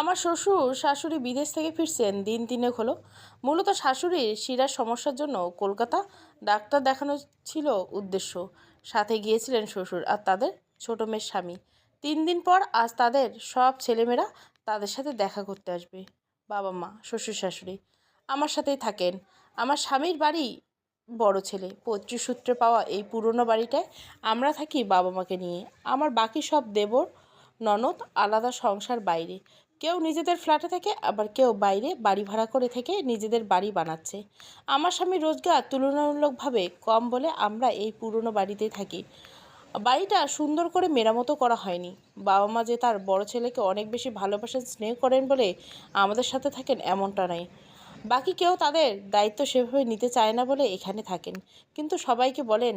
আমার শ্বশুর শাশুড়ি বিদেশ থেকে ফিরছেন, দিন তিনেক হলো। মূলত শাশুড়ির শিরার সমস্যার জন্য কলকাতা ডাক্তার দেখানো ছিল উদ্দেশ্য। সাথে গিয়েছিলেন শ্বশুর আর তাদের ছোট মেয়ের স্বামী। তিন দিন পর আজ তাদের সব ছেলেমেয়েরা তাদের সাথে দেখা করতে আসবে। বাবা মা, শ্বশুর শাশুড়ি আমার সাথেই থাকেন। আমার স্বামীর বাড়ি বড় ছেলে। পৈতৃক সূত্রে পাওয়া এই পুরনো বাড়িটায় আমরা থাকি বাবা মাকে নিয়ে। আমার বাকি সব দেবর, ননদ আলাদা সংসার বাইরে। কেউ নিজেদের ফ্ল্যাটে থেকে, আবার কেউ বাইরে বাড়ি ভাড়া করে থেকে নিজেদের বাড়ি বানাচ্ছে। আমার স্বামী রোজগার তুলনামূলকভাবে কম বলে আমরা এই পুরনো বাড়িতেই থাকি। বাড়িটা সুন্দর করে মেরামতো করা হয়নি। বাবা মা যে তার বড় ছেলেকে অনেক বেশি ভালোবাসেন স্নেহ করেন বলে আমাদের সাথে থাকেন এমনটা নয়। বাকি কেউ তাদের দায়িত্ব সেভাবে নিতে চায় না বলে এখানে থাকেন। কিন্তু সবাইকে বলেন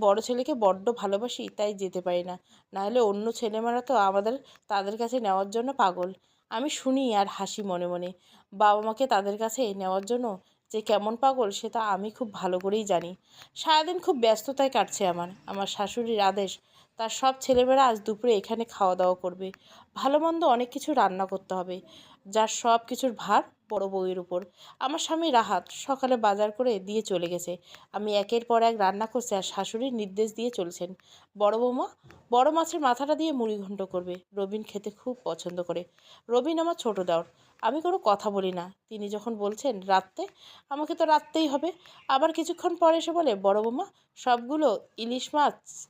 বড় ছেলেকে বড্ড ভালোবাসি, তাই যেতে পারি না। নাহলে অন্য ছেলেমেয়েরা তো আমাদের, তাদের কাছে নেওয়ার জন্য পাগল। আমি শুনি আর হাসি মনে মনে। বাবা মাকে তাদের কাছে নেওয়ার জন্য যে কেমন পাগল, সেটা আমি খুব ভালো করেই জানি। সারাদিন খুব ব্যস্ততায় কাটছে আমার আমার শাশুড়ির আদেশ। তার সব ছেলেমেয়েরা আজ দুপুরে এখানে খাওয়া দাওয়া করবে। ভালো মন্দ অনেক কিছু রান্না করতে হবে। যার সব কিছুর ভার বড় বউয়ের উপর। আমার স্বামী রাহাত সকালে বাজার করে দিয়ে চলে গেছে। আমি একের পর এক রান্না করছি আর শাশুড়ির নির্দেশ দিয়ে চলছেন। বড় বৌমা বড় মাছের মাথাটা দিয়ে মুড়ি ঘন্ট করবে। রবিন খেতে খুব পছন্দ করে। রবিন আমার ছোট দেওর আমি কোনো কথা বলি না। তিনি যখন বলছেন রাত্রে আমাকে তো রাত্রেই হবে। আবার কিছুক্ষণ পরে এসে বলে, বড় বৌমা, সবগুলো ইলিশ মাছ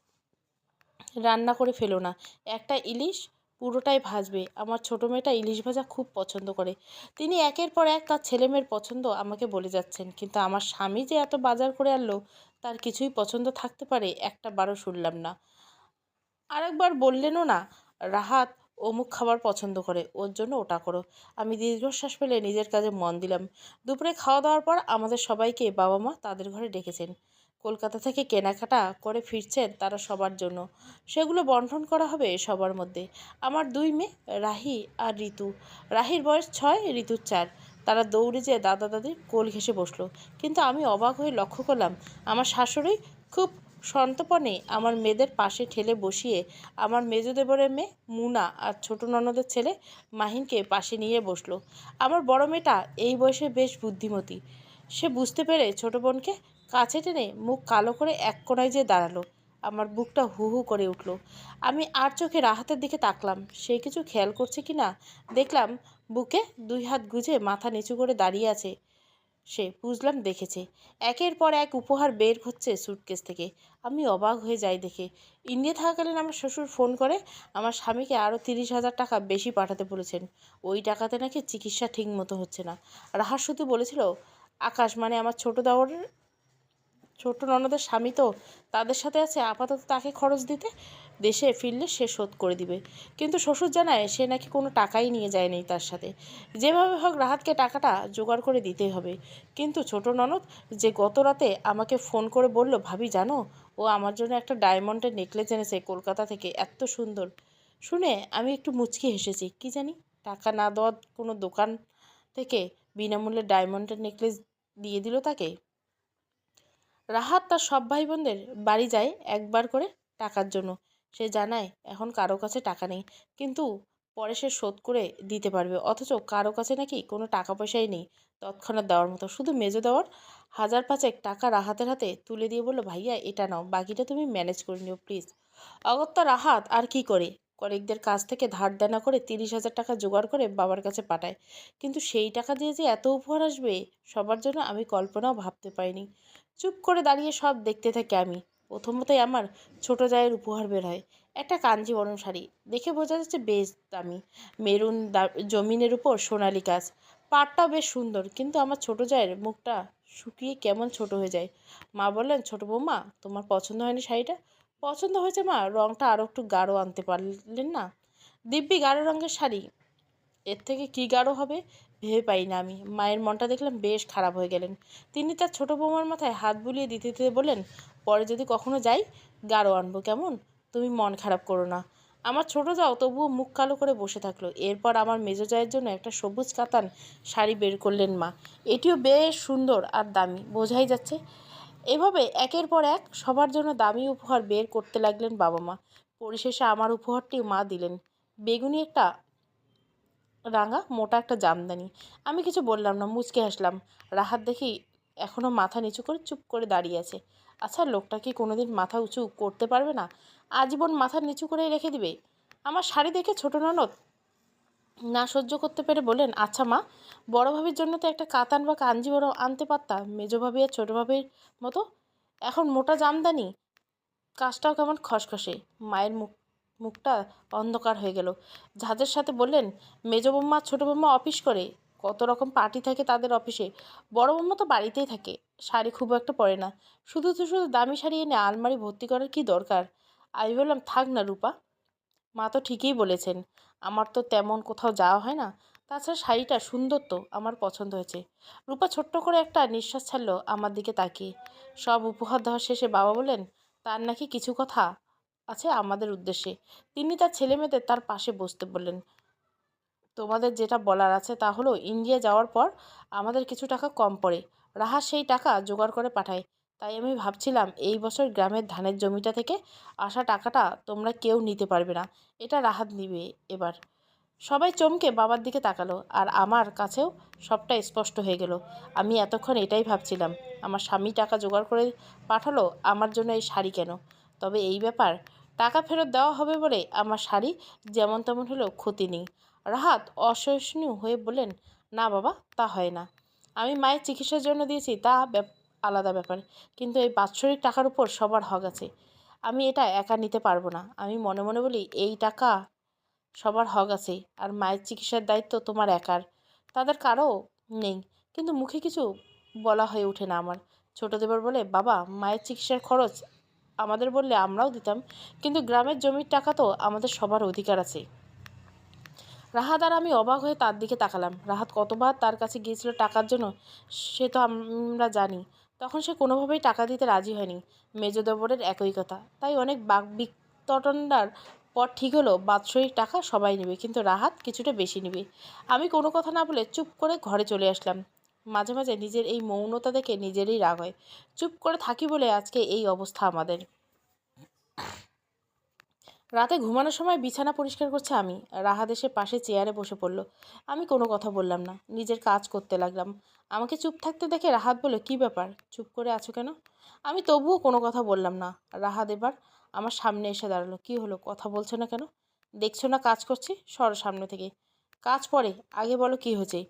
রান্না করে ফেলো না। একটা ইলিশ পুরোটাই ভাজবে। আমার ছোটো মেয়েটা ইলিশ ভাজা খুব পছন্দ করে। তিনি একের পর এক তার ছেলেমেয়ের পছন্দ আমাকে বলে যাচ্ছেন, কিন্তু আমার স্বামী যে এত বাজার করে আনলো, তার কিছুই পছন্দ থাকতে পারে একটা বারও শুনলাম না। আরেকবার বললেনও না, রাহাত, অমুক খাবার পছন্দ করে, ওর জন্য ওটা করো। আমি দীর্ঘশ্বাস ফেলে নিজের কাজে মন দিলাম। দুপুরে খাওয়া দাওয়ার পর আমাদের সবাইকে বাবা মা তাদের ঘরে ডেকেছেন। কলকাতা থেকে কেনাকাটা করে ফিরছেন তারা সবার জন্য। সেগুলো বন্টন করা হবে সবার মধ্যে। আমার দুই মেয়ে, রাহি আর ঋতু। রাহির বয়স ছয়, ঋতুর চার। তারা দৌড়ে যেয়ে দাদা দাদির কোল ঘেসে বসল। কিন্তু আমি অবাক হয়ে লক্ষ্য করলাম, আমার শাশুড়ি খুব সন্তপণে আমার মেয়েদের পাশে ঠেলে বসিয়ে আমার মেজ দেবরের মেয়ে মুনা আর ছোট ননদের ছেলে মাহিনকে পাশে নিয়ে বসল। আমার বড় মেয়েটা এই বয়সে বেশ বুদ্ধিমতী। সে বুঝতে পেরে ছোট বোনকে কাছে টেনে মুখ কালো করে এক কোনায় যেয়ে দাঁড়াল। আমার বুকটা হু হু করে উঠল। আমি আর চোখে রাহাতের দিকে তাকলাম। সে কিছু খেয়াল করছে কি না দেখলাম বুকে দুই হাত গুজে মাথা নিচু করে দাঁড়িয়ে আছে সে। বুঝলাম দেখেছে। একের পর এক উপহার বের হচ্ছে সুটকেস থেকে। আমি অবাক হয়ে যাই দেখে। ইন্ডিয়া থাকাকালীন আমার শ্বশুর ফোন করে আমার স্বামীকে আরও তিরিশ হাজার টাকা বেশি পাঠাতে বলেছেন। ওই টাকাতে নাকি চিকিৎসা ঠিক মতো হচ্ছে না। রাহার শুধু বলেছিল, আকাশ মানে আমার ছোটো দেওয়ারের ছোট ননদের স্বামী তো, তাদের সাথে আছে, আপাতত তাকে খরচ দিতে দেশে ফিরলে সে শোধ করে দিবে। কিন্তু শ্বশুর জানায়, সে নাকি কোনো টাকাই নিয়ে যায়নি তার সাথে। যেভাবে হোক রাহাতকে টাকাটা জোগাড় করে দিতেই হবে। কিন্তু ছোট ননদ যে গত রাতে আমাকে ফোন করে বলল, ভাবি, জানো? ও আমার জন্য একটা ডায়মন্ডের নেকলেস এনেছে কলকাতা থেকে, এত সুন্দর। শুনে আমি একটু মুচকি হেসেছি। কি জানি, টাকা না দেওয়ার কোনো দোকান থেকে বিনামূল্যে ডায়মন্ডের নেকলেস দিয়ে দিল তাকে? রাহাত তার সব ভাই বোনদের বাড়ি যায় একবার করে টাকার জন্য। সে জানায়, এখন কারও কাছে টাকা নেই। কিন্তু পরে সে শোধ করে দিতে পারবে। অথচ কারও কাছে নাকি কোনো টাকা পয়সাই নেই। তৎক্ষণাৎ দেওয়ার মতো। শুধু মেজো দেওয়ার হাজার পাঁচেক টাকা রাহাতের হাতে তুলে দিয়ে বলল, ভাইয়া, এটা নাও। বাকিটা তুমি ম্যানেজ করে নিও, প্লিজ। অগত্যা রাহাত আর কি করে? কলিগদের কাছ থেকে ধার দেনা করে তিরিশ হাজার টাকা জোগাড় করে বাবার কাছে পাঠায়। কিন্তু সেই টাকা দিয়ে যে এত উপহার আসবে, সবার জন্য আমি কল্পনাও ভাবতে পারিনি। চুপ করে দাঁড়িয়ে সব দেখতে থাকি আমি। প্রথমতই আমার ছোট জায়ের উপহার বের হয়। একটা কাঞ্জিবরম শাড়ি। দেখে বোঝা যাচ্ছে বেশ দামি। মেরুন জমিনের উপর সোনালি কাজ পাটটাও বেশ সুন্দর, কিন্তু আমার ছোট জায়ের মুখটা শুকিয়ে কেমন ছোট হয়ে যায়। মা বললেন, ছোট বৌমা, তোমার পছন্দ হয়নি শাড়িটা? পছন্দ হয়েছে মা রঙটা আরও একটু গাঢ় আনতে পারলেন না? দিব্যি গাঢ় রঙের শাড়ি। এর থেকে কী গাঢ় হবে? ভেবে পাই না আমি। মায়ের মনটা দেখলাম বেশ খারাপ হয়ে গেলেন। তিনি তার ছোটো বৌমার মাথায় হাত বুলিয়ে দিতে দিতে বললেন, পরে যদি কখনো যাই, গাঢ় আনব, কেমন? তুমি মন খারাপ করো না। আমার ছোটো যাও তবুও মুখ কালো করে বসে থাকল। এরপর আমার মেজো জায়ের জন্য একটা সবুজ কাতান শাড়ি বের করলেন মা। এটিও বেশ সুন্দর আর দামি, বোঝাই যাচ্ছে। এভাবে একের পর এক সবার জন্য দামি উপহার বের করতে লাগলেন বাবা মা। পরিশেষে আমার উপহারটি মা দিলেন। বেগুনি একটা রাঙা, মোটা একটা জামদানি। আমি কিছু বললাম না, মুচকে হাসলাম। রাহাত দেখি এখনও মাথা নিচু করে চুপ করে দাঁড়িয়ে আছে। আচ্ছা লোকটা কি কোনোদিন মাথা উঁচু করতে পারবে না? আজীবন মাথা নিচু করেই রেখে দিবে? আমার শাড়ি দেখে ছোট ননদ? না সহ্য করতে পেরে বললেন আচ্ছা মা, বড় ভাবির জন্য তো একটা কাতান বা কাঞ্জি কাঞ্জিবরম আনতে পারতাম মেজো ভাবি আর ছোটো ভাবির মতো? এখন মোটা জামদানি? কাজটাও কেমন খসখসে। মায়ের মুখ মুখটা অন্ধকার হয়ে গেল। ঝাঁঝের সাথে বললেন, মেজো বৌমা, ছোটো বৌমা অফিস করে? কত রকম পার্টি থাকে তাদের অফিসে। বড় বৌমা তো বাড়িতেই থাকে, শাড়ি খুব একটা পরে না। শুধু তো শুধু দামি শাড়ি এনে আলমারি ভর্তি করার কি দরকার? আমি বললাম, থাক না রূপা। মা তো ঠিকই বলেছেন, আমার তো তেমন কোথাও যাওয়া হয় না। তাছাড়া শাড়িটা সুন্দর তো, আমার পছন্দ হয়েছে। রূপা ছোট্ট করে একটা নিঃশ্বাস ছাড়লো আমার দিকে তাকিয়ে। সব উপহার দেওয়া শেষে বাবা বললেন, তার নাকি কিছু কথা? আছে আমাদের উদ্দেশ্যে। তিনি তার ছেলে মেয়েদের তার পাশে বসতে বললেন, তোমাদের যেটা বলার আছে তা হলো, ইন্ডিয়া যাওয়ার পর আমাদের কিছু টাকা কম পড়ে। রাহা সেই টাকা জোগাড় করে পাঠায়। তাই আমি ভাবছিলাম, এই বছর গ্রামের ধানের জমিটা থেকে আসা টাকাটা তোমরা কেউ নিতে পারবে না। এটা রাহাত নিবে এবার। সবাই চমকে বাবার দিকে তাকালো, আর আমার কাছেও সবটা স্পষ্ট হয়ে গেল। আমি এতক্ষণ এটাই ভাবছিলাম, আমার স্বামী টাকা জোগাড় করে পাঠালো, আমার জন্য এই শাড়ি কেন? তবে এই ব্যাপার, টাকা ফেরত দেওয়া হবে বলে আমার শাড়ি যেমন তেমন হলেও ক্ষতি নেই রাহাত অসহিষ্ণু হয়ে বললেন, না বাবা, তা হয় না। আমি মায়ের চিকিৎসার জন্য দিয়েছি, তা আলাদা ব্যাপার। কিন্তু এই বাৎসরিক টাকার উপর সবার হক আছে। আমি এটা একা নিতে পারব না। আমি মনে মনে বলি, এই টাকা সবার হক আছে, আর মায়ের চিকিৎসার দায়িত্ব তোমার একার। তাদের কারও নেই। কিন্তু মুখে কিছু বলা হয়ে ওঠে না আমার। ছোটো দেবর বলে, বাবা, মায়ের চিকিৎসার খরচ আমাদের বললে আমরাও দিতাম, কিন্তু গ্রামের জমির টাকা তো আমাদের সবার অধিকার আছে। রাহাত আর আমি অবাক হয়ে তার দিকে তাকালাম। রাহাত কতবার তার কাছে গিয়েছিল টাকার জন্য, সে তো আমরা জানি। তখন সে কোনোভাবেই টাকা দিতে রাজি হয়নি। মেজদবরের একই কথা। তাই অনেক বাক বিতণ্ডার পর ঠিক হলো, বাৎসরিক টাকা সবাই নেবে, কিন্তু রাহাত কিছুটা বেশি নেবে। আমি কোনো কথা না বলে চুপ করে ঘরে চলে আসলাম। মাঝে মাঝে নিজের এই মৌনতা দেখে নিজেরই রাগ হয়। চুপ করে থাকি বলে আজকে এই অবস্থা আমাদের। রাতে ঘুমানোর সময় বিছানা পরিষ্কার করছে আমি। এসে পাশে চেয়ারে বসে পড়ল। আমি কোনো কথা বললাম না। নিজের কাজ করতে লাগলাম। আমাকে চুপ থাকতে দেখে রাহাত বলল, কী ব্যাপার? চুপ করে আছো কেন? আমি তবুও কোনো কথা বললাম না। রাহাত এবার আমার সামনে এসে দাঁড়াল। কী হলো? কথা বলছো না কেন? দেখছ না কাজ করছি? সর সামনে থেকে। কাজ পরে। আগে বলো কী হয়েছে?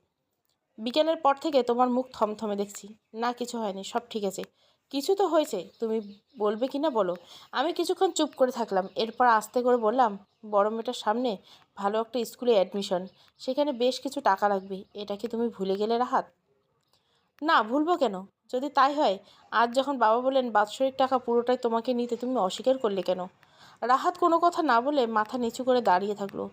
বিকেলের পর থেকে তোমার মুখ থমথমে দেখছি। না, কিছু হয়নি, সব ঠিক আছে। কিছু তো হয়েছে, তুমি বলবে কি না বলো? আমি কিছুক্ষণ চুপ করে থাকলাম, এরপর আস্তে করে বললাম, বড় মেয়েটার সামনে ভালো একটা স্কুলে অ্যাডমিশন সেখানে বেশ কিছু টাকা লাগবে, এটা কি তুমি ভুলে গেলে রাহাত? না, ভুলবো কেন? যদি তাই হয়, আজ যখন বাবা বললেন বাৎসরিক টাকা পুরোটাই তোমাকে নিতে, তুমি অস্বীকার করলে কেন? রাহাত কোনো কথা না বলে মাথা নিচু করে দাঁড়িয়ে থাকল।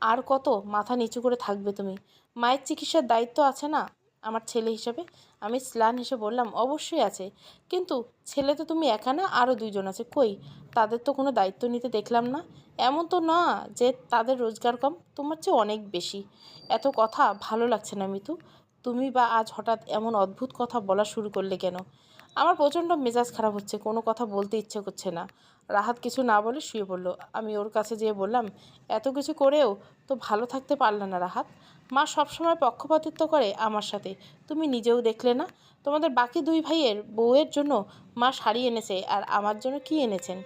আর কত? মাথা নিচু করে থাকবে তুমি। মায়ের চিকিৎসার দায়িত্ব আছে না? আমার ছেলে হিসেবে? আমি স্লান হেসে বললাম, অবশ্যই আছে। কিন্তু ছেলে তো তুমি একা না আরও দুইজন আছে। কই? তাদের তো কোনো দায়িত্ব নিতে দেখলাম না। এমন তো না যে তাদের রোজগার কম, তোমার চেয়ে অনেক বেশি। এত কথা ভালো লাগছে না, মিতু। তুমি বা আজ হঠাৎ এমন অদ্ভুত কথা বলা শুরু করলে কেন? আমার প্রচণ্ড মেজাজ খারাপ হচ্ছে, কোনো কথা বলতে ইচ্ছে করছে না। রাহাত কিছু না বলে শুয়ে পড়ল। আমি ওর কাছে যেয়ে বললাম, এত কিছু করেও তো ভালো থাকতে পারলে না রাহাত। মা সবসময় পক্ষপাতিত্ব করে আমার সাথে। তুমি নিজেও দেখলে না? তোমাদের বাকি দুই ভাইয়ের বউয়ের জন্য মা শাড়ি এনেছে আর আমার জন্য কি এনেছেন?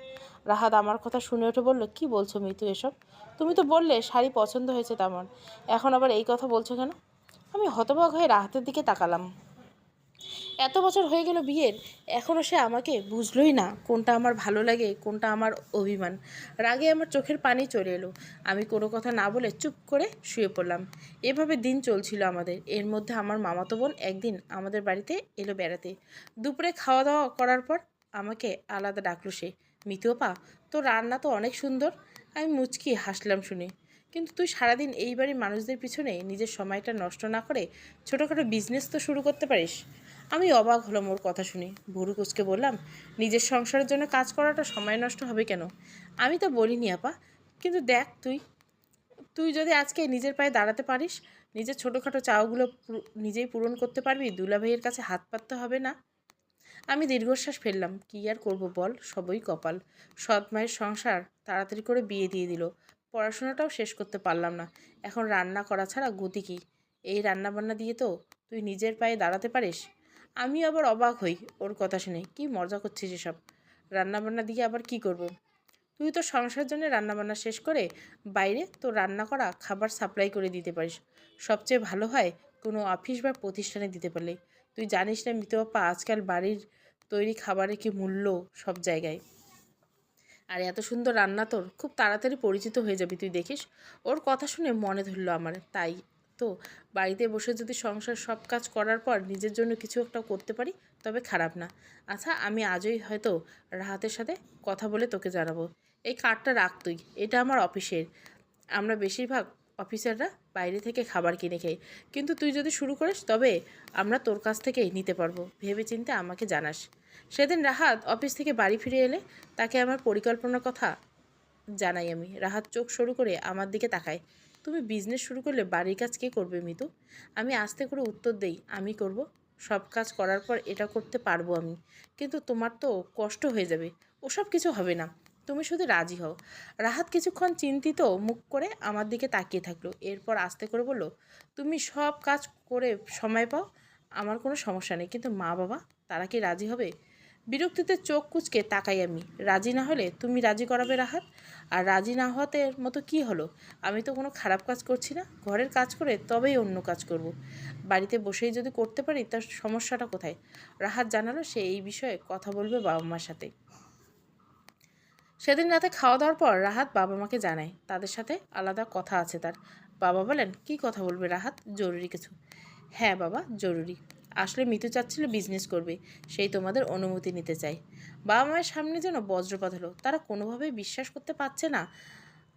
রাহাত আমার কথা শুনে উঠে বলল, কি বলছো মিতু এসব? তুমি তো বললে শাড়ি পছন্দ হয়েছে তেমন। এখন আবার এই কথা বলছো কেন? আমি হতবাক হয়ে রাহাতের দিকে তাকালাম। এত বছর হয়ে গেল বিয়ের এখনও সে আমাকে বুঝলোই না কোনটা আমার ভালো লাগে, কোনটা আমার অভিমান। রাগে আমার চোখের পানি চলে এলো। আমি কোনো কথা না বলে চুপ করে শুয়ে পড়লাম। এভাবে দিন চলছিল আমাদের। এর মধ্যে আমার মামাতো বোন একদিন আমাদের বাড়িতে এলো বেড়াতে। দুপুরে খাওয়া দাওয়া করার পর আমাকে আলাদা ডাকলো সে। মিতুপা তো রান্না তো অনেক সুন্দর। আমি মুচকি হাসলাম শুনে। কিন্তু তুই সারাদিন এই বাড়ির মানুষদের পিছনে নিজের সময়টা নষ্ট না করে ছোটোখাটো বিজনেস তো শুরু করতে পারিস। আমি অবাক হলাম ওর কথা শুনে। ভুরু কুচকে বললাম, নিজের সংসারের জন্য কাজ করাটা সময় নষ্ট হবে কেন? আমি তো বলিনি আপা, কিন্তু দেখ তুই। তুই যদি আজকে নিজের পায়ে দাঁড়াতে পারিস, নিজের ছোটোখাটো চাওগুলো নিজেই পূরণ করতে পারবি দুলাভাইয়ের কাছে হাত পাততে হবে না? আমি দীর্ঘশ্বাস ফেললাম। কী আর করব বল, সবই কপাল। সৎ মায়ের সংসার তাড়াতাড়ি করে বিয়ে দিয়ে দিল। পড়াশোনাটাও শেষ করতে পারলাম না। এখন রান্না করা ছাড়া গতি কী? এই রান্না বান্না দিয়ে তো তুই নিজের পায়ে দাঁড়াতে পারিস? আমি আবার অবাক হই ওর কথা শুনে। কি মজা করছিস এসব? রান্নাবান্না দিয়ে আবার কি করব। তুই তো সংসার জন্য রান্নাবান্না শেষ করে বাইরে তো রান্না করা খাবার সাপ্লাই করে দিতে পারিস। সবচেয়ে ভালো হয় কোনো অফিস বা প্রতিষ্ঠানে দিতে পারলে। তুই জানিস না মিতবাপ্পা আজকাল বাড়ির তৈরি খাবারের কি মূল্য সব জায়গায়। আর এত সুন্দর রান্না তোর, খুব তাড়াতাড়ি পরিচিত হয়ে যাবি তুই দেখিস। ওর কথা শুনে মনে ধরলো আমার, তাই তো বাড়িতে বসে যদি সংসার সব কাজ করার পর নিজের জন্য কিছু একটা করতে পারি, তবে খারাপ না। আচ্ছা আমি আজই হয়তো রাহাতের সাথে কথা বলে তোকে জানাব। এই কার্ডটা রাখ তুই, এটা আমার অফিসের। আমরা বেশিরভাগ অফিসাররা বাইরে থেকে খাবার কিনে খাই কিন্তু তুই যদি শুরু করিস, তবে আমরা তোর কাছ থেকেই নিতে পারব। ভেবে চিন্তে আমাকে জানাস। সেদিন রাহাত অফিস থেকে বাড়ি ফিরে এলে তাকে আমার পরিকল্পনার কথা জানাই আমি। রাহাত চোখ শুরু করে আমার দিকে তাকায়। তুমি বিজনেস শুরু করলে বাড়ির কাজ কে করবে মিতু? আমি আস্তে করে উত্তর দেই, আমি করব। সব কাজ করার পর এটা করতে পারব আমি। কিন্তু তোমার তো কষ্ট হয়ে যাবে, ওসব কিছু হবে না। তুমি শুধু রাজি হও। রাহাত কিছুক্ষণ চিন্তিত মুখ করে আমার দিকে তাকিয়ে থাকল। এরপর আস্তে করে বলল, তুমি সব কাজ করে সময় পাও, আমার কোনো সমস্যা নেই। কিন্তু মা বাবা তারা কি রাজি হবে? বিরক্তিতে চোখ কুচকে তাকাই আমি। রাজি না হলে তুমি রাজি করাবে রাহাত? আর রাজি না হওয়াতে মতো কি হলো? আমি তো কোনো খারাপ কাজ করছি না। ঘরের কাজ করে তবেই অন্য কাজ করব। বাড়িতে বসেই যদি করতে পারি, তার সমস্যাটা কোথায়? রাহাত জানালো সে এই বিষয়ে কথা বলবে বাবা মার সাথে। সেদিন রাতে খাওয়া দাওয়ার পর রাহাত বাবা মাকে জানায়। তাদের সাথে আলাদা কথা আছে তার। বাবা বলেন, কি কথা বলবে রাহাত? জরুরি কিছু। হ্যাঁ বাবা, জরুরি। আসলে মিতু চাচ্ছিল বিজনেস করবে, সেই তোমাদের অনুমতি নিতে চাই। বাবা মায়ের সামনে যেন বজ্রপাত হলো, তারা কোনোভাবেই বিশ্বাস করতে পারছে না।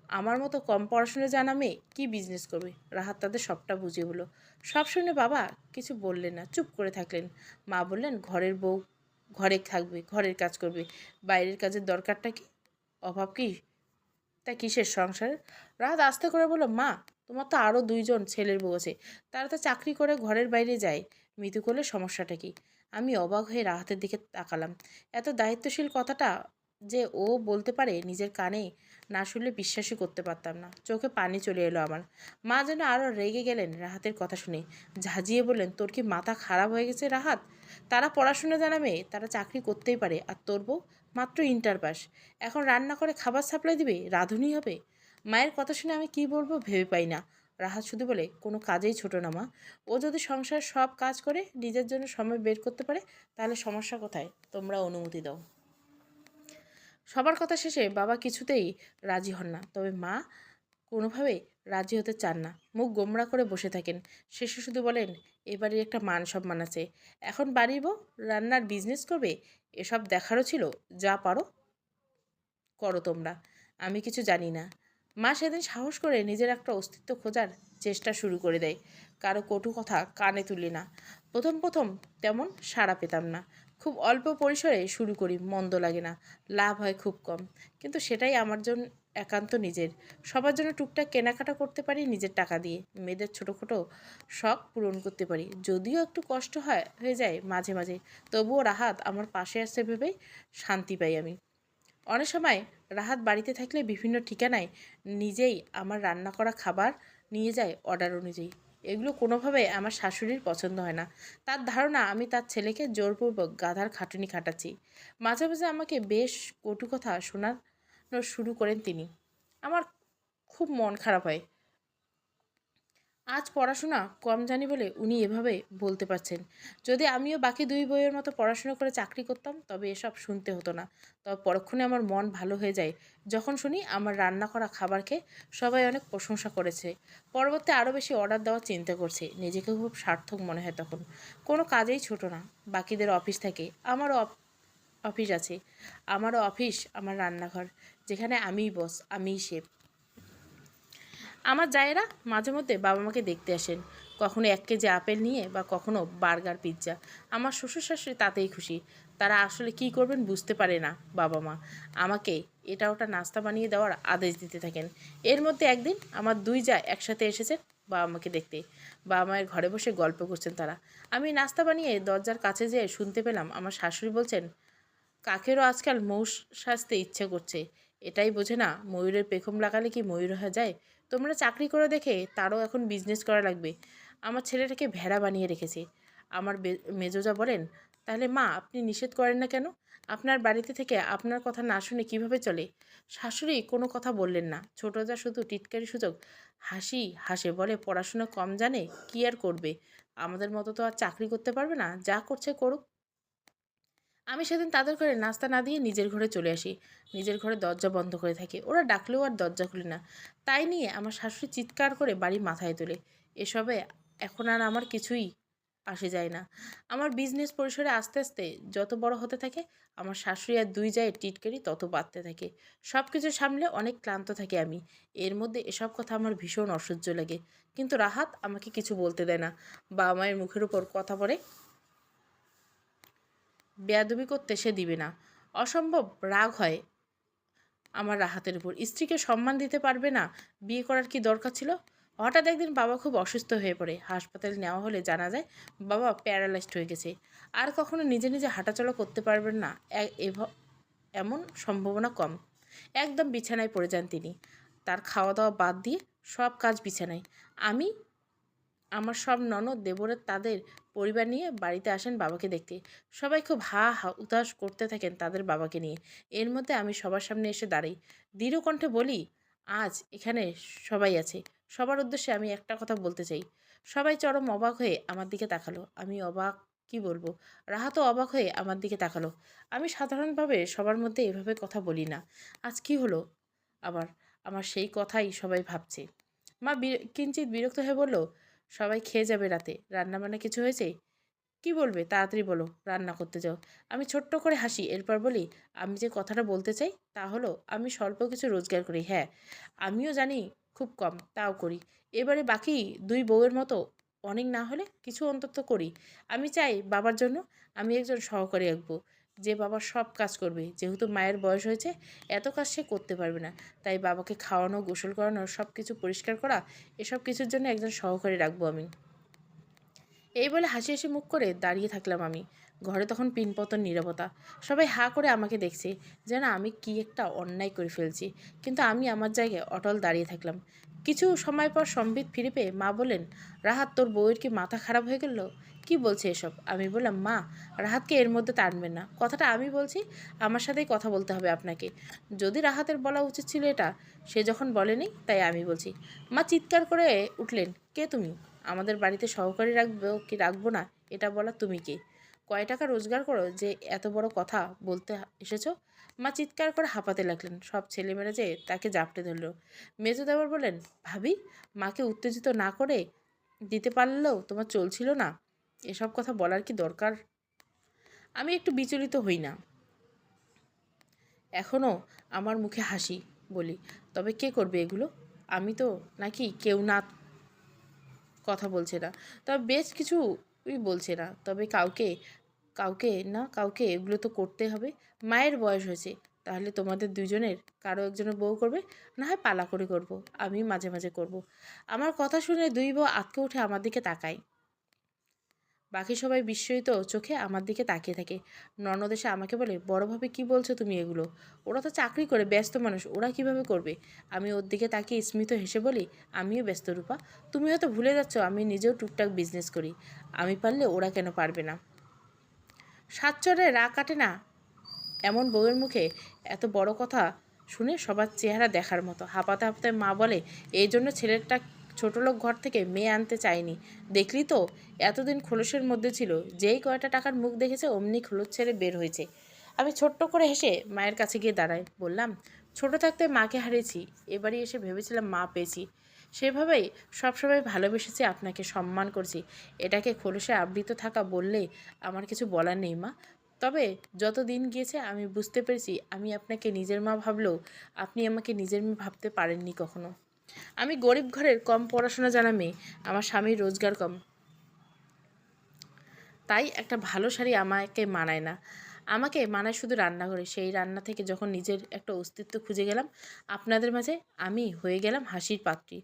আমার মতো কম পড়াশুনো জানা মেয়ে কী বিজনেস করবে? রাহাত তাদের সবটা বুঝিয়ে বলো সব শুনে বাবা কিছু বললেন না, চুপ করে থাকলেন। মা বললেন, ঘরের বউ, ঘরে থাকবে, ঘরের কাজ করবে। বাইরের কাজের দরকারটা কি? অভাব কি? তা কিসের সংসারের রাহাত আস্তে করে বলল, মা, তোমার তো আরও দুইজন ছেলের বউ আছে। তারা তো চাকরি করে ঘরের বাইরে যায়। মৃত্যু করলে, সমস্যাটা কি? আমি অবাক হয়ে রাহাতের দিকে তাকালাম। এত দায়িত্বশীল কথাটা যে ও বলতে পারে নিজের কানে না শুনলে বিশ্বাসই করতে পারতাম না। চোখে পানি চলে এলো আমার। মা যেন আরও রেগে গেলেন রাহাতের কথা শুনে। ঝাঁঝিয়ে বললেন, তোর কি মাথা খারাপ হয়ে গেছে রাহাত? তারা পড়াশোনা জানা মেয়ে তারা চাকরি করতেই পারে। আর তোর বউ মাত্র ইন্টার পাস। এখন রান্না করে খাবার সাপ্লাই দিবে? রাঁধুনি হবে? মায়ের কথা শুনে আমি কি বলব ভেবে পাই না। রাহাত শুধু বলে, কোনো কাজেই ছোট না মা। ও যদি সংসার সব কাজ করে, নিজের জন্য সময় বের করতে পারে, তাহলে সমস্যা কোথায়? তোমরা অনুমতি দাও। সবার কথা শেষে বাবা কিছুতেই রাজি হন না। তবে মা কোনোভাবেই রাজি হতে চান না। মুখ গোমরা করে বসে থাকেন। শেষে শুধু বলেন এবারে একটা মান সম্মান আছে। এখন বাড়ির বউ রান্নার বিজনেস করবে? এসব দেখারও ছিল। যা পারো করো তোমরা। আমি কিছু জানি না। মা সেদিন সাহস করে নিজের একটা অস্তিত্ব খোঁজার চেষ্টা শুরু করে দেয়। কারও কটু কথা কানে তুলি না। প্রথম প্রথম তেমন সাড়া পেতাম না। খুব অল্প পরিসরে শুরু করি, মন্দ লাগে না, লাভ হয় খুব কম। কিন্তু সেটাই আমার জন্য একান্ত নিজের। সবার জন্য টুকটাক কেনাকাটা করতে পারি নিজের টাকা দিয়ে। মেয়েদের ছোটো খাটো শখ পূরণ করতে পারি। যদিও একটু কষ্ট হয়, হয়ে যায় মাঝে মাঝে। তবুও রাহাত আমার পাশে আসতে ভেবেই শান্তি পাই আমি। অনেক সময় রাহাত বাড়িতে থাকলে বিভিন্ন ঠিকানায় নিজেই আমার রান্না করা খাবার নিয়ে যায় অর্ডার অনুযায়ী। এগুলো কোনোভাবে আমার শাশুড়ির পছন্দ হয় না। তার ধারণা, আমি তার ছেলেকে জোরপূর্বক গাধার খাটুনি খাটাচ্ছি। মাঝে মাঝে আমাকে বেশ কটু কথা শোনানো শুরু করেন তিনি। আমার খুব মন খারাপ হয়। আজ পড়াশোনা কম জানি বলে উনি এভাবে বলতে পারছেন। যদি আমিও বাকি দুই বইয়ের মতো পড়াশোনা করে চাকরি করতাম, তবে এসব শুনতে হতো না। তবে পরক্ষণে আমার মন ভালো হয়ে যায়। যখন শুনি আমার রান্না করা খাবার খেয়ে সবাই অনেক প্রশংসা করেছে। পরবর্তী আরও বেশি অর্ডার দেওয়ার চিন্তা করছে। নিজেকে খুব সার্থক মনে হয় তখন। কোনো কাজেই ছোট না। বাকিদের অফিস থাকে আমারও অফিস আছে। আমারও অফিস, আমার রান্নাঘর। যেখানে আমিই বস, আমিই শেফ। আমার জায়েরা মাঝে মধ্যে বাবা মাকে দেখতে আসেন। কখনো এক কেজি আপেল নিয়ে বা কখনো বার্গার পিৎজা। আমার শ্বশুর শাশুড়ি তাতেই খুশি। তারা আসলে কি করবেন বুঝতে পারে না বাবা মা। আমাকে এটা ওটা নাস্তা বানিয়ে দেওয়ার আদেশ দিতে থাকেন। এর মধ্যে একদিন আমার দুই যা একসাথে এসেছেন বাবা মাকে দেখতে। বাবা মায়ের ঘরে বসে গল্প করছেন তারা। আমি নাস্তা বানিয়ে দরজার কাছে যেয়ে শুনতে পেলাম আমার শাশুড়ি বলছেন, কাকেরও আজকাল মৌ সাজতে ইচ্ছে করছে। এটাই বোঝে না ময়ূরের পেখম লাগালে কি ময়ূর হয়ে যায়? তোমরা চাকরি করে দেখে তারও এখন বিজনেস করা লাগবে। আমার ছেলেটাকে ভেড়া বানিয়ে রেখেছে। আমার মেজোজা বলেন, তাহলে মা, আপনি নিষেধ করেন না কেন? আপনার বাড়িতে থেকে আপনার কথা না শুনে কীভাবে চলে? শাশুড়ি কোনো কথা বললেন না। ছোটজা শুধু টিটকারি সুযোগ। হাসি, হাসে বলে, পড়াশোনা কম জানে, কি আর করবে? আমাদের মতো তো আর চাকরি করতে পারবে না। যা করছে করুক। আমি সেদিন তাদের ঘরে নাস্তা না দিয়ে নিজের ঘরে চলে আসি। নিজের ঘরে দরজা বন্ধ করে থাকি। ওরা ডাকলেও আর দরজা খুলে না। তাই নিয়ে আমার শাশুড়ি চিৎকার করে বাড়ি মাথায় তোলে। এসবে এখন আর আমার কিছুই আসে যায় না। আমার বিজনেস পরিসরে আস্তে আস্তে যত বড় হতে থাকে, আমার শাশুড়ি আর দুই যায় টিটকারি তত বাড়তে থাকে। সব কিছু সামলে অনেক ক্লান্ত থাকি আমি। এর মধ্যে এসব কথা আমার ভীষণ অসহ্য লাগে। কিন্তু রাহাত আমাকে কিছু বলতে দেয় না। বাবা মায়ের মুখের উপর কথা পড়ে বেয়াদবি করতে সে দিবে না। অসম্ভব রাগ হয় আমার রাহাতের উপর। স্ত্রীকে সম্মান দিতে পারবে না? বিয়ে করার কি দরকার ছিল? হঠাৎ একদিন বাবা খুব অসুস্থ হয়ে পড়ে। হাসপাতালে নেওয়া হলে জানা যায় বাবা প্যারালাইজড হয়ে গেছে। আর কখনো নিজে নিজে হাঁটাচলা করতে পারবেন না। এমন সম্ভাবনা কম। একদম বিছানায় পড়ে যান তিনি। তার খাওয়া দাওয়া বাদ দিয়ে সব কাজ বিছানায়। আমি আমার সব ননদ, দেবরের তাদের পরিবার নিয়ে বাড়িতে আসেন বাবাকে দেখতে। সবাই খুব হা হা উতাস করতে থাকেন তাদের বাবাকে নিয়ে। এর মধ্যে আমি সবার সামনে এসে দাঁড়াই। দৃঢ় কণ্ঠে বলি, আজ এখানে সবাই আছে। সবার উদ্দেশ্যে আমি একটা কথা বলতে চাই। সবাই চরম অবাক হয়ে আমার দিকে তাকালো। আমি অবাক, কি বলব? রাহাতও অবাক হয়ে আমার দিকে তাকালো। আমি সাধারণভাবে সবার মধ্যে এভাবে কথা বলি না। আজ কি হলো? আবার আমার সেই কথাই সবাই ভাবছে। মা কিঞ্চিত বিরক্ত হয়ে বলল সবাই খেয়ে যাবে রাতে। রান্না বান্না কিছু হয়েছে? কি বলবে? তাড়াতাড়ি বলো, রান্না করতে যাও। আমি ছোট্ট করে হাসি, এরপর বলি, আমি যে কথাটা বলতে চাই, তা হলো, আমি স্বল্প কিছু রোজগার করি হ্যাঁ। আমিও জানি খুব কম, তাও করি। এবারে বাকি দুই বউয়ের মতো অনেক না হলে কিছু অন্তত করি। আমি চাই বাবার জন্য আমি একজন সহকারী রাখব যে বাবা সব কাজ করবে। যেহেতু মায়ের বয়স হয়েছে, এত কাজ সে করতে পারবে না। তাই বাবাকে খাওয়ানো, গোসল করানো সব কিছু পরিষ্কার করা, এসব কিছুর জন্য একজন সহকারী রাখব আমি। এই বলে হাসি হাসি মুখ করে দাঁড়িয়ে থাকলাম আমি। ঘরে তখন পিনপতন নীরবতা। সবাই হা করে আমাকে দেখছে, যেন আমি কি একটা অন্যায় করে ফেলছি। কিন্তু আমি আমার জায়গায় অটল দাঁড়িয়ে থাকলাম। কিছু সময় পর সম্বিত ফিরে পেয়ে মা বলেন রাহাত, তোর বউয়ের কি মাথা খারাপ হয়ে গেল? কি বলছে এসব? আমি বললাম, মা, রাহাতকে এর মধ্যে টানবেন না। কথাটা আমি বলছি, আমার সাথেই কথা বলতে হবে আপনাকে। যদি রাহাতের বলা উচিত ছিল এটা, সে যখন বলেনি, তাই আমি বলছি। মা চিৎকার করে উঠলেন, কে তুমি? আমাদের বাড়িতে সহকারী রাখব কি রাখব না? এটা বলা তুমি কে? কয় টাকা রোজগার করো যে এত বড় কথা বলতে এসেছ? মা চিৎকার করে হাঁপাতে লাগলেন। সব ছেলেমেয়েরা যে তাকে জাপটে ধরলো। মেজো দেবর বলেন ভাবি, মাকে উত্তেজিত না করে দিতে পারলেও তোমার চলছিল না? এসব কথা বলার কি দরকার? আমি একটু বিচলিত হই না। এখনও আমার মুখে হাসি বলি। তবে কে করবে এগুলো? আমি তো নাকি কেউ না কথা বলছে না। তবে বেশ কিছুই বলছে না। তবে কাউকে কাউকে না কাউকে এগুলো তো করতে হবে। মায়ের বয়স হয়েছে, তাহলে তোমাদের দুজনের কারও একজনের বউ করবে, না হয় পালা করে করব আমি মাঝে মাঝে করব। আমার কথা শুনে দুই বউ আটকে উঠে আমার দিকে তাকায়। বাকি সবাই বিস্ময়িত চোখে আমার দিকে তাকিয়ে থাকে। ননদ এসে আমাকে বলে বড়ভাবে কি বলছো তুমি এগুলো? ওরা তো চাকরি করে, ব্যস্ত মানুষ, ওরা কীভাবে করবে? আমি ওর দিকে তাকিয়ে স্মিত হেসে বলি, আমিও ব্যস্ত রূপা তুমি হয়তো ভুলে যাচ্ছ, আমি নিজেও টুকটাক বিজনেস করি। আমি পারলে ওরা কেন পারবে না? সাতচরে রা কাটে না? এমন বউয়ের মুখে এত বড় কথা শুনে সবার চেহারা দেখার মতো। হাঁপাতে হাঁপাতে মা বলে, এই জন্য ছেলেটা ছোটলোক ঘর থেকে মেয়ে আনতে চায়নি। দেখলি তো, এতদিন খোলসের মধ্যে ছিল। যেই কয়টা টাকার মুখ দেখেছে, অমনি খোলস ছেড়ে বের হয়েছে। আমি ছোট্ট করে হেসে মায়ের কাছে গিয়ে দাঁড়াই। বললাম, ছোট থাকতে মাকে হারিয়েছি। এবারই এসে ভেবেছিলাম মা পেয়েছি। সেভাবেই সবসময় ভালোবেসেছি, আপনাকে সম্মান করছি। এটাকে খোলসে আবৃত থাকা বললে আমার কিছু বলার নেই, মা। তবে যত দিন গিয়েছে, আমি বুঝতে পেরেছি, আমি আপনাকে নিজের মা ভাবলেও আপনি আমাকে নিজের মেয়ে ভাবতে পারেননি কখনো। আমি গরিব ঘরের কম পড়াশোনা জানা মেয়ে, আমার স্বামীর রোজগার কম। তাই একটা ভালো শাড়ি আমাকে মানায় না। আমাকে মানায় শুধু রান্নাঘরে। সেই রান্না থেকে যখন নিজের একটা অস্তিত্ব খুঁজে গেলাম, আপনাদের মাঝে আমি হয়ে গেলাম হাসির পাত্রী।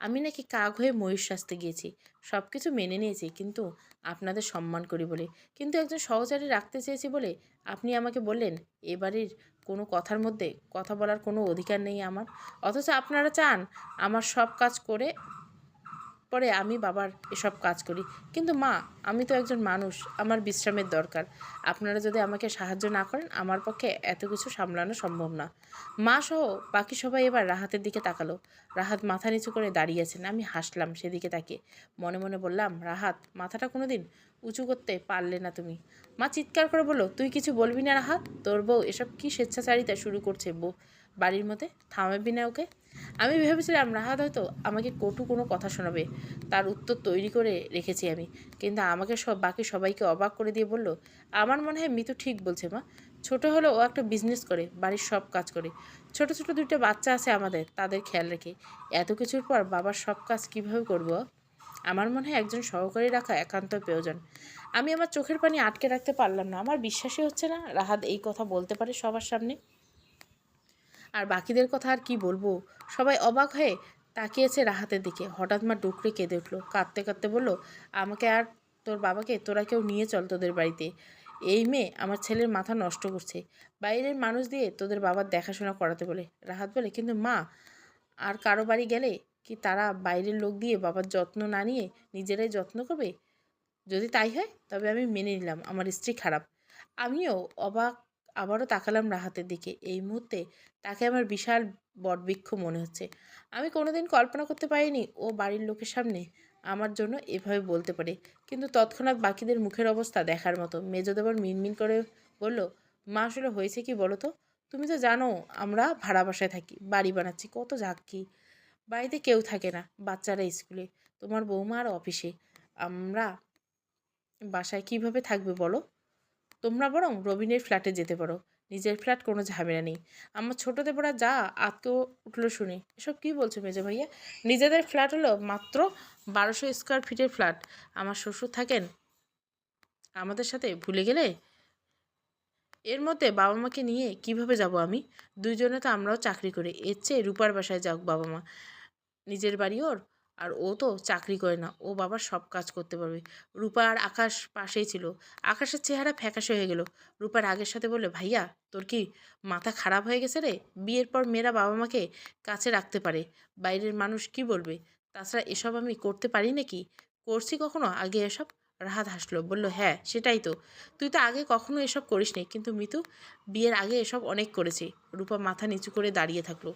আমি নাকি কাক হয়ে ময়ূর সাজতে গিয়েছি। সব কিছু মেনে নিয়েছি, কিন্তু আপনাদের সম্মান করি বলে। কিন্তু একজন সহচারী রাখতে চেয়েছি বলে আপনি আমাকে বললেন এবাড়ির কোনো কথার মধ্যে কথা বলার কোনো অধিকার নেই আমার। অথচ আপনারা চান আমার সব কাজ করে পরে আমি বাবার এসব কাজ করি। কিন্তু মা, আমি তো একজন মানুষ, আমার বিশ্রামের দরকার। আপনারা যদি আমাকে সাহায্য না করেন, আমার পক্ষে এত কিছু সামলানো সম্ভব না। মা সহ বাকি সবাই এবার রাহাতের দিকে তাকালো। রাহাত মাথা নিচু করে দাঁড়িয়েছেন আমি হাসলাম সেদিকে তাকিয়ে। মনে মনে বললাম, রাহাত, মাথাটা কোনো দিন উঁচু করতে পারলে না তুমি। মা চিৎকার করে বলল, তুই কিছু বলবি না রাহাত? তোর বউ এসব কি স্বেচ্ছাচারিতা শুরু করছে, বউ? বাড়ির মধ্যে থামাবি না ওকে। আমি ভেবেছিলাম রাহাত হয়তো আমাকে কটু কোনো কথা শোনাবে, তার উত্তর তৈরি করে রেখেছি আমি। কিন্তু আমাকে সব, বাকি সবাইকে অবাক করে দিয়ে বলল, আমার মনে হয় মিতু ঠিক বলছে মা। ছোট হলেও ও একটা বিজনেস করে, বাড়ির সব কাজ করে। ছোট ছোট দুইটা বাচ্চা আছে আমাদের, তাদের খেয়াল রেখে। এত কিছুর পর বাবার সব কাজ কীভাবে করব? আমার মনে হয় একজন সহকারী রাখা একান্ত প্রয়োজন। আমি আমার চোখের পানি আটকে রাখতে পারলাম না। আমার বিশ্বাসই হচ্ছে না রাহাত এই কথা বলতে পারে সবার সামনে। আর বাকিদের কথা আর কি বলব? সবাই অবাক হয়ে তাকিয়েছে রাহাতের দিকে। হঠাৎ মা ডুকরে কেঁদে উঠল। কাঁদতে কাঁদতে বলল, আমাকে আর তোর বাবাকে, তোরা কেউ নিয়ে চল তোদের বাড়িতে। এই মেয়ে আমার ছেলের মাথা নষ্ট করছে। বাইরের মানুষ দিয়ে তোদের বাবার দেখাশোনা করাতে বলে। রাহাত বলে, কিন্তু মা, আর কারও বাড়ি গেলে কি তারা বাইরের লোক দিয়ে বাবার যত্ন না নিয়ে নিজেরাই যত্ন করবে? যদি তাই হয়, তবে আমি মেনে নিলাম, আমার স্ত্রী খারাপ। আমিও অবাক আবারও তাকালাম রাহাতের দিকে। এই মুহূর্তে তাকে আমার বিশাল বটবৃক্ষ মনে হচ্ছে। আমি কোনোদিন কল্পনা করতে পারিনি ও বাড়ির লোকের সামনে আমার জন্য এভাবে বলতে পারে। কিন্তু তৎক্ষণাৎ বাকিদের মুখের অবস্থা দেখার মতো মেজদেবর মিনমিন করে বলল, মা, আসলে হয়েছে কি বলো তো? তুমি তো জানো আমরা ভাড়া বাসায় থাকি, বাড়ি বানাচ্ছি, কত ঝাঁকি বাড়িতে কেউ থাকে না, বাচ্চারা স্কুলে, তোমার বৌমা আর অফিসে। আমরা বাসায় কীভাবে থাকবে বলো? তোমরা বরং রবিনের ফ্ল্যাটে যেতে পারো। নিজের ফ্ল্যাট কোনো ঝামেলা নেই। আমার ছোটো দেবরা যা আতকেও উঠল শুনে। এসব কী বলছো মেজো ভাইয়া? নিজেদের ফ্ল্যাট হলো মাত্র বারোশো স্কোয়ার ফিটের ফ্ল্যাট। আমার শ্বশুর থাকেন আমাদের সাথে, ভুলে গেলে? এর মধ্যে বাবা মাকে নিয়ে কীভাবে যাব আমি? দুইজনে তো আমরাও চাকরি করি। এর চেয়ে রূপার বাসায় যাক বাবা মা নিজের বাড়ি ওর? আর ও তো চাকরি করে না। ও বাবার সব কাজ করতে পারবে। রূপা আর আকাশ পাশেই ছিল। আকাশের চেহারা ফ্যাকাশে হয়ে গেল। রূপার আগের সাথে বললে, ভাইয়া, তোর কি মাথা খারাপ হয়ে গেছে রে? বিয়ের পর মেয়েরা বাবা মাকে কাছে রাখতে পারে। বাইরের মানুষ কি বলবে? তাছাড়া এসব আমি করতে পারি নাকি? করছি কখনো? আগে এসব? রাহাত হাসলো, বলল হ্যাঁ সেটাই তো। তুই তো আগে কখনো এসব করিসনি। কিন্তু মিতু, বিয়ের আগে এসব অনেক করেছে। রূপা মাথা নিচু করে দাঁড়িয়ে থাকল।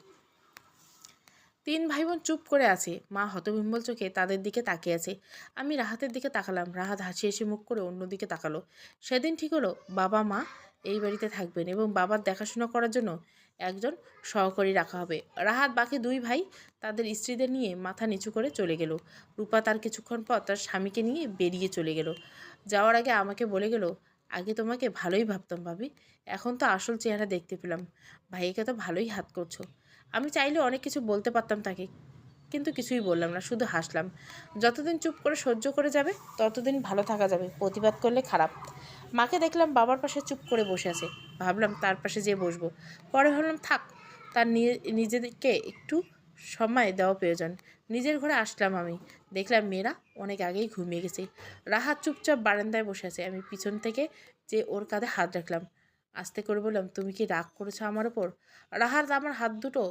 তিন ভাই বোন চুপ করে আছে। মা হতবিম্বল চোখে তাদের দিকে তাকিয়ে আছে। আমি রাহাতের দিকে তাকালাম। রাহাত হাসি হাসি মুখ করে অন্যদিকে তাকালো। সেদিন ঠিক হলো, বাবা মা এই বাড়িতে থাকবেন এবং বাবার দেখাশোনা করার জন্য একজন সহকারী রাখা হবে। রাহাত বাকি দুই ভাই তাদের স্ত্রীদের নিয়ে মাথা নিচু করে চলে গেল। রূপা তার কিছুক্ষণ পর তার স্বামীকে নিয়ে বেরিয়ে চলে গেল। যাওয়ার আগে আমাকে বলে গেল, আগে তোমাকে ভালোই ভাবতাম ভাবি। এখন তো আসল চেহারা দেখতে পেলাম। ভাইকে তো ভালোই হাত করছ। আমি চাইলে অনেক কিছু বলতে পারতাম তাকে, কিন্তু কিছুই বললাম না, শুধু হাসলাম। যতদিন চুপ করে সহ্য করে যাবে, ততদিন ভালো থাকা যাবে, প্রতিবাদ করলে খারাপ। মাকে দেখলাম বাবার পাশে চুপ করে বসে আছে। ভাবলাম তার পাশে যেয়ে বসবো। পরে ভাবলাম, থাক, তার নিজেদেরকে একটু সময় দেওয়া প্রয়োজন। নিজের ঘরে আসলাম আমি। দেখলাম মেয়েরা অনেক আগেই ঘুমিয়ে গেছে। রাহাত চুপচাপ বারান্দায় বসে আছে। আমি পিছন থেকে যে ওর কাঁধে হাত রাখলাম, আস্তে করে বললাম, তুমি কি রাগ করেছ আমার ওপর? রাহাত আমার হাত দুটো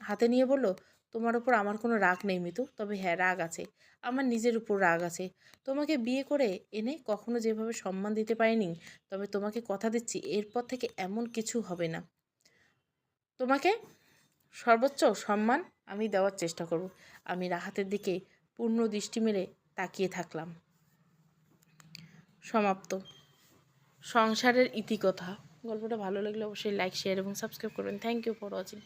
হাতে নিয়ে বলল, তোমার ওপর আমার কোনো রাগ নেই মিতু, তবে হ্যাঁ রাগ আছে। আমার নিজের উপর রাগ আছে। তোমাকে বিয়ে করে এনে কখনো যেভাবে সম্মান দিতে পারিনি, তবে তোমাকে কথা দিচ্ছি, এরপর থেকে এমন কিছু হবে না। তোমাকে সর্বোচ্চ সম্মান আমি দেওয়ার চেষ্টা করব। আমি রাহাতের দিকে পূর্ণ দৃষ্টি মেলে তাকিয়ে থাকলাম। সমাপ্ত। সংসারের ইতিকথা। গল্পটা ভালো লাগলে অবশ্যই লাইক শেয়ার এবং সাবস্ক্রাইব করবেন। Thank you for watching